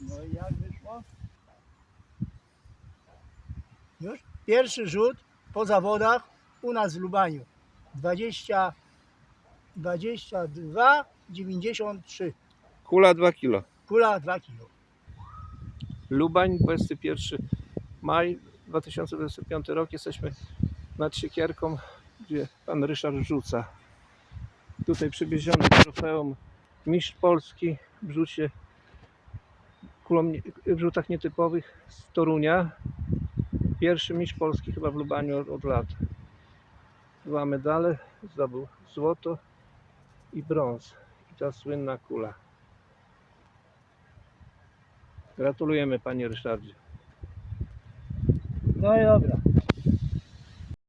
No i jak wyszło? Już pierwszy rzut po zawodach u nas w Lubaniu. 20, 22, 93. Kula 2 kilo. Kula 2 kilo. Lubań, 21 maj 2025 rok. Jesteśmy nad Siekierką, gdzie pan Ryszard rzuca. Tutaj przywieziony trofeum mistrz Polski w rzucie kulą, w rzutach nietypowych z Torunia. Pierwszy mistrz Polski chyba w Lubaniu od, od lat. Dwa medale, zdobył złoto i brąz. I ta słynna kula. Gratulujemy panie Ryszardzie. No i dobra.